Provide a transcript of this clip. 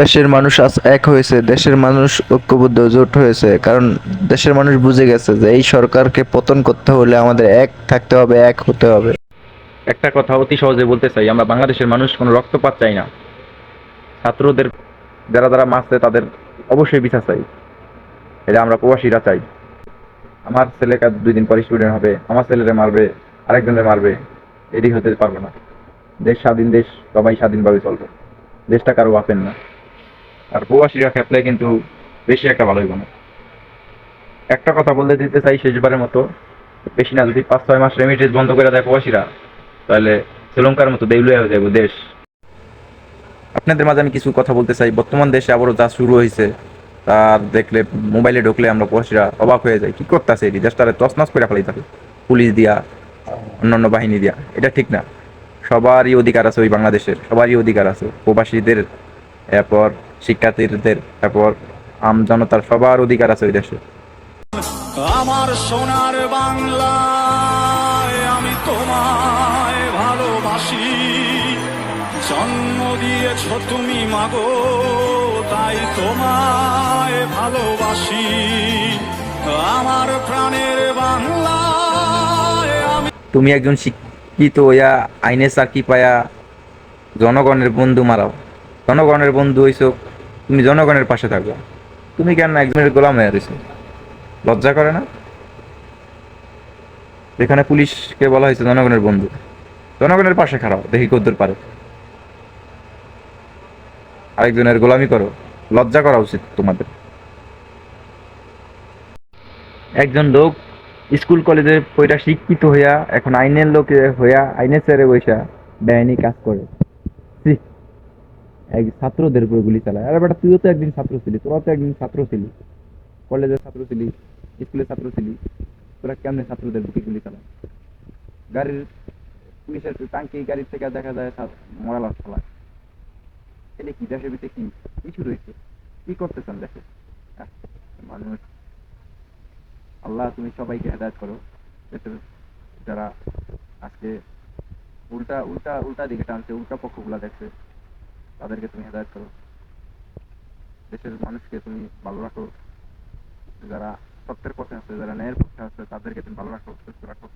দেশের মানুষ আজ এক হয়েছে, দেশের মানুষ ঐক্যবদ্ধ জোট হয়েছে, কারণ দেশের মানুষ বুঝে গেছে যে এই সরকারকে পতন করতে হলে আমাদের এক থাকতে হবে, এক হতে হবে। একটা কথা অতি সহজে বলতে চাই, আমরা বাংলাদেশের মানুষ কোনো রক্তপাত চাই না। ছাত্রদের যারা যারা মারছে, তাদের অবশ্যই বিচার চাই। এটা আমরা প্রবাসীরা চাই। আমার ছেলে কাজ দুই দিন পরে স্টুডেন্ট হবে, আমার ছেলেরে মারবে, আরেকজনের মারবে, এটি হতে পারব না। দেশ স্বাধীন দেশ, সবাই স্বাধীনভাবে চলবে। দেশটা কারও বাপেন না। আর প্রবাসীরা খেপলে কিন্তু বেশি একটা ভালো হইব না। একটা কথা বলতে দিতে চাই শেষবারের মতো, বেশি না, যদি পাঁচ, ছয় মাস রেমিটেন্স বন্ধ করে দেয় প্রবাসীরা, তাহলে শ্রীলঙ্কার মতো দেউলিয়া হয়ে যাবে দেশ। আপনাদের মাঝে আমি কিছু কথা বলতে চাই। বর্তমান দেশে আবারও যা শুরু হয়েছে তার দেখলে, মোবাইলে ঢুকলে আমরা প্রবাসীরা অবাক হয়ে যাই। কি করতেছে এটি? দেশটারে তসনাস করে ফেলাই থাকে পুলিশ দিয়া, অন্যান্য বাহিনী দিয়া। এটা ঠিক না। সবারই অধিকার আছে ওই বাংলাদেশের, সবারই অধিকার আছে। প্রবাসীদের এরপর শিক্ষার্থীদের এরপর আম জনতার সবার অধিকার আছে ওই দেশে। আমার সোনার বাংলায় আমি তোমায় ভালোবাসি। জন্ম দিয়েছ তুমি মাগো তাই তোমায় ভালোবাসি। আমার প্রাণের বাংলায় আমি তুমি একজন শিক্ষিত হইয়া আইনে চাকরি পায়া জনগণের বন্ধু মারাও। জনগণের বন্ধু হইছো, তুমি জনগণের পাশে থাকো তুমি কেন একজনের গোলাম হয়ে রয়েছো লজ্জা করে না? এখানে পুলিশকে বলা হয়েছে জনগণের বন্ধু। জনগণের পাশে খারাপ, দেখি কদ্দুর পারে। আরেকজনের গোলামি করো, লজ্জা করা উচিত তোমাদের। একজন লোক স্কুল, কলেজে পড়া শিক্ষিত হইয়া, এখন আইনের লোকে হইয়া, আইনের চেয়ারে বৈশা বেআইনি কাজ করে। ছাত্রদের উপরে গুলি চালায়। আরে বেটা তুইও তো একদিন ছাত্র ছিলি তোরা তো একদিন ছাত্র ছিলি। কলেজের ছাত্র ছিলি স্কুলের ছাত্র ছিলি তোরা কেমনে ছাত্রদের বুকে গুলি চালায় গাড়ির পুলিশের টাঙ্কি গাড়ির থেকে দেখা যায় মরা লাশ চালায় এটা কি দেশের ভিতরে কি কিছু রয়েছে? কি করতেছেন দেশে? আহ, মানুষ। আল্লাহ তুমি সবাইকে হেদায়ত করো। যারা আজকে উল্টা উল্টা উল্টা দিকে টানছে উল্টা পক্ষগুলা দেখছে। তাদেরকে তুমি হেদায়ত করো। দেশের মানুষকে তুমি ভালো রাখো। যারা সত্যের পথে আছে, যারা ন্যায়ের পথে আছে, তাদেরকে তুমি ভালো রাখো, সুস্থ রাখো।